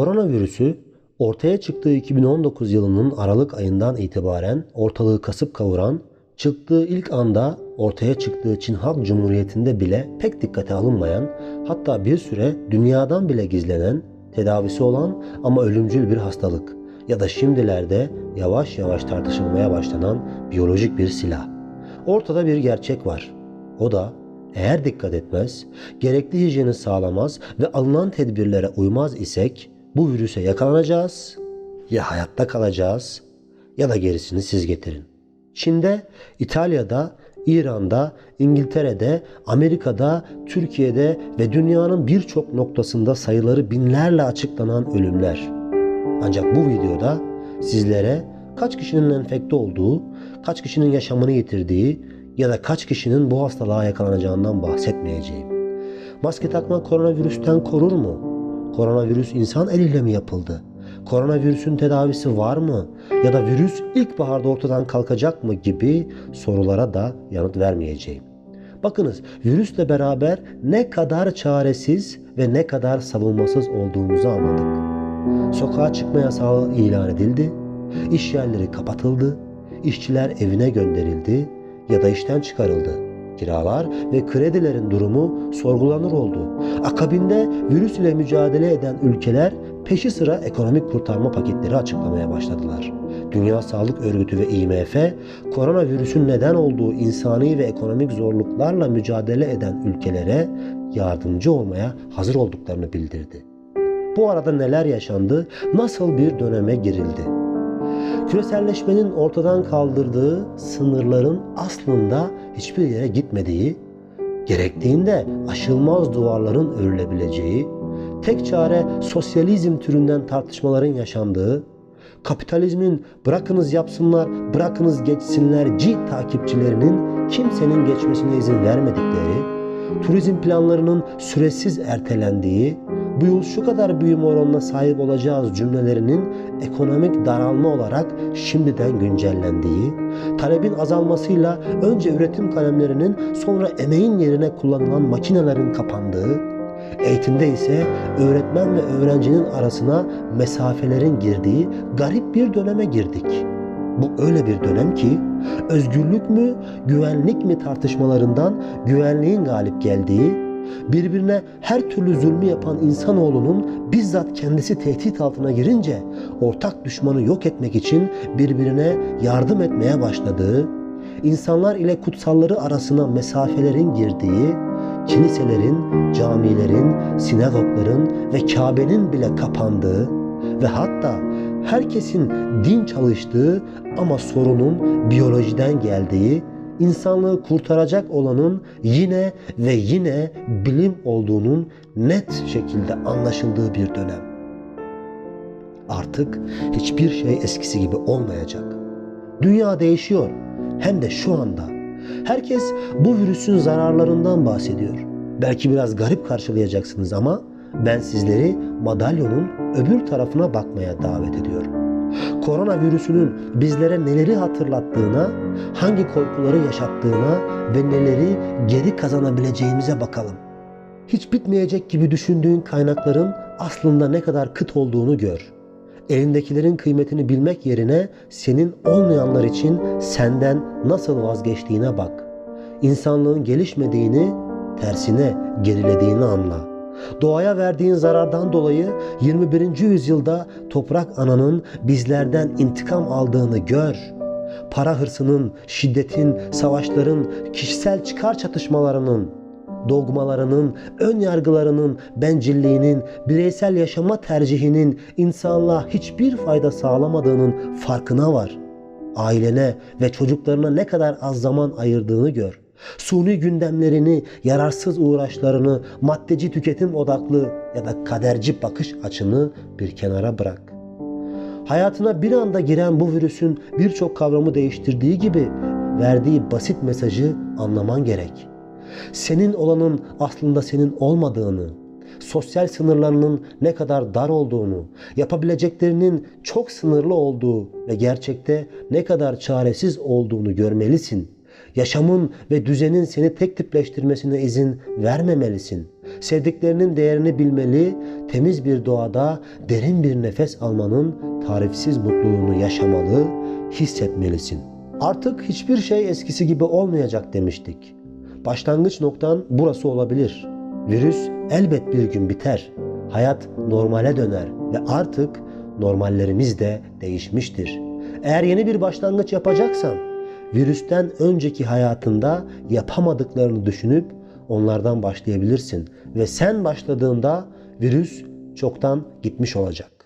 Koronavirüsü ortaya çıktığı 2019 yılının Aralık ayından itibaren ortalığı kasıp kavuran, çıktığı ilk anda ortaya çıktığı Çin Halk Cumhuriyeti'nde bile pek dikkate alınmayan, hatta bir süre dünyadan bile gizlenen, tedavisi olan ama ölümcül bir hastalık ya da şimdilerde yavaş yavaş tartışılmaya başlanan biyolojik bir silah. Ortada bir gerçek var. O da eğer dikkat etmez, gerekli hijyeni sağlamaz ve alınan tedbirlere uymaz isek bu virüse yakalanacağız, ya hayatta kalacağız ya da gerisini siz getirin. Çin'de, İtalya'da, İran'da, İngiltere'de, Amerika'da, Türkiye'de ve dünyanın birçok noktasında sayıları binlerle açıklanan ölümler. Ancak bu videoda sizlere kaç kişinin enfekte olduğu, kaç kişinin yaşamını yitirdiği ya da kaç kişinin bu hastalığa yakalanacağından bahsetmeyeceğim. Maske takmak koronavirüsten korur mu? Koronavirüs insan eliyle mi yapıldı? Koronavirüsün tedavisi var mı? Ya da virüs ilkbaharda ortadan kalkacak mı gibi sorulara da yanıt vermeyeceğim. Bakınız virüsle beraber ne kadar çaresiz ve ne kadar savunmasız olduğumuzu anladık. Sokağa çıkma yasağı ilan edildi, iş yerleri kapatıldı, işçiler evine gönderildi ya da işten çıkarıldı. Kiralar ve kredilerin durumu sorgulanır oldu. Akabinde virüs ile mücadele eden ülkeler peşi sıra ekonomik kurtarma paketleri açıklamaya başladılar. Dünya Sağlık Örgütü ve IMF, koronavirüsün neden olduğu insani ve ekonomik zorluklarla mücadele eden ülkelere yardımcı olmaya hazır olduklarını bildirdi. Bu arada neler yaşandı, nasıl bir döneme girildi? Küreselleşmenin ortadan kaldırdığı sınırların aslında hiçbir yere gitmediği, gerektiğinde aşılmaz duvarların örülebileceği, tek çare sosyalizm türünden tartışmaların yaşandığı, kapitalizmin bırakınız yapsınlar, bırakınız geçsinlerci takipçilerinin kimsenin geçmesine izin vermedikleri, turizm planlarının süresiz ertelendiği, bu yıl şu kadar büyüme oranına sahip olacağız cümlelerinin ekonomik daralma olarak şimdiden güncellendiği, talebin azalmasıyla önce üretim kalemlerinin sonra emeğin yerine kullanılan makinelerin kapandığı, eğitimde ise öğretmen ve öğrencinin arasına mesafelerin girdiği garip bir döneme girdik. Bu öyle bir dönem ki özgürlük mü, güvenlik mi tartışmalarından güvenliğin galip geldiği, birbirine her türlü zulmü yapan insanoğlunun bizzat kendisi tehdit altına girince ortak düşmanı yok etmek için birbirine yardım etmeye başladığı, insanlar ile kutsalları arasına mesafelerin girdiği, kiliselerin, camilerin, sinagogların ve Kabe'nin bile kapandığı ve hatta herkesin din çalıştığı ama sorunun biyolojiden geldiği, insanlığı kurtaracak olanın yine ve yine bilim olduğunun net şekilde anlaşıldığı bir dönem. Artık hiçbir şey eskisi gibi olmayacak. Dünya değişiyor hem de şu anda. Herkes bu virüsün zararlarından bahsediyor. Belki biraz garip karşılayacaksınız ama ben sizleri madalyonun öbür tarafına bakmaya davet ediyorum. Koronavirüsünün bizlere neleri hatırlattığına, hangi korkuları yaşattığına ve neleri geri kazanabileceğimize bakalım. Hiç bitmeyecek gibi düşündüğün kaynakların aslında ne kadar kıt olduğunu gör. Elindekilerin kıymetini bilmek yerine senin olmayanlar için senden nasıl vazgeçtiğine bak. İnsanlığın gelişmediğini, tersine gerilediğini anla. Doğaya verdiğin zarardan dolayı 21. yüzyılda toprak ananın bizlerden intikam aldığını gör. Para hırsının, şiddetin, savaşların, kişisel çıkar çatışmalarının, dogmalarının, ön yargılarının, bencilliğinin, bireysel yaşama tercihinin insanlığa hiçbir fayda sağlamadığının farkına var. Ailene ve çocuklarına ne kadar az zaman ayırdığını gör. Suni gündemlerini, yararsız uğraşlarını, maddeci tüketim odaklı ya da kaderci bakış açını bir kenara bırak. Hayatına bir anda giren bu virüsün birçok kavramı değiştirdiği gibi verdiği basit mesajı anlaman gerek. Senin olanın aslında senin olmadığını, sosyal sınırlarının ne kadar dar olduğunu, yapabileceklerinin çok sınırlı olduğu ve gerçekte ne kadar çaresiz olduğunu görmelisin. Yaşamın ve düzenin seni tek tipleştirmesine izin vermemelisin. Sevdiklerinin değerini bilmeli, temiz bir doğada derin bir nefes almanın tarifsiz mutluluğunu yaşamalı, hissetmelisin. Artık hiçbir şey eskisi gibi olmayacak demiştik. Başlangıç noktan burası olabilir. Virüs elbet bir gün biter. Hayat normale döner ve artık normallerimiz de değişmiştir. Eğer yeni bir başlangıç yapacaksan virüsten önceki hayatında yapamadıklarını düşünüp onlardan başlayabilirsin ve sen başladığında virüs çoktan gitmiş olacak.